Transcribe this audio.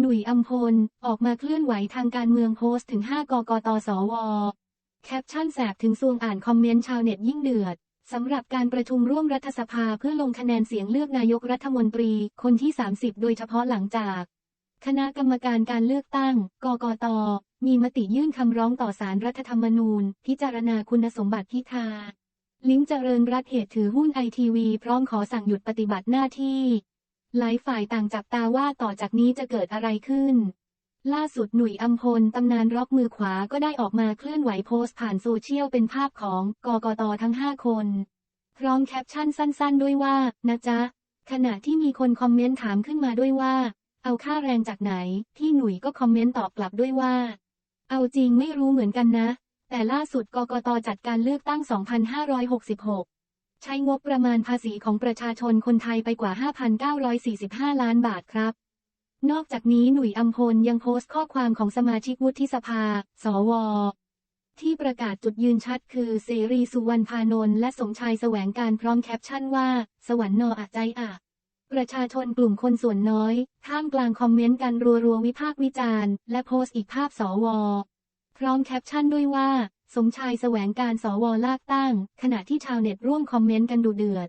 หนุ่ยอัมพล ออกมาเคลื่อนไหวทางการเมืองโพสต์ถึง 5 กกตสว แคปชั่นแสบถึงซวงอ่านคอมเมนต์ชาวเน็ตยิ่งเดือด สำหรับการประชุมร่วมรัฐสภาเพื่อลงคะแนนเสียงเลือกนายกรัฐมนตรีคนที่ 30 โดยเฉพาะหลังจาก คณะกรรมการการเลือกตั้ง กกต มีมติยื่นคำร้องต่อสารรัฐธรรมนูญ พิจารณาคุณสมบัติพิธา ลิงเจริญรัฐเหตุถือหุ้นไอทีวีพร้อมขอสั่งหยุดปฏิบัติหน้าที่ หลายฝ่ายต่างจับตาว่าต่อจากนี้จะเกิดอะไรขึ้น ล่าสุดหนุ่ยอัมพลตำนานร็อกมือขวาก็ได้ออกมาเคลื่อนไหวโพสต์ผ่านโซเชียลเป็นภาพของกกตทั้ง 5 คน พร้อมแคปชั่นสั้นๆ ด้วยว่า นะจ๊ะ ขณะที่มีคนคอมเมนต์ถามขึ้นมาด้วยว่า เอาค่าแรงจากไหน ที่หนุ่ยก็คอมเมนต์ตอบกลับด้วยว่า เอาจริงไม่รู้เหมือนกันนะ แต่ล่าสุดกกตจัดการเลือกตั้ง 2566 ใช้งบประมาณภาษีของประชาชนคนไทยไปกว่า 5,945 ล้านบาทครับ นอกจากนี้หนุ่ยอัมพลยังโพสต์ข้อความของสมาชิกวุฒิสภา สว ที่ประกาศจุดยืนชัดคือเสรีสุวรรณพานนท์และสมชายแสวงการพร้อมแคปชั่นว่า สวรรค์นออาใจอะประชาชนกลุ่มคนส่วนน้อย ท่ามกลางคอมเมนต์กันรัวๆวิพากษ์วิจารณ์ และโพสต์อีกภาพสว พร้อมแคปชั่นด้วยว่า สมชายแสวงการสวลากตั้ง ขณะที่ชาวเน็ตร่วมคอมเมนต์กันดูเดือด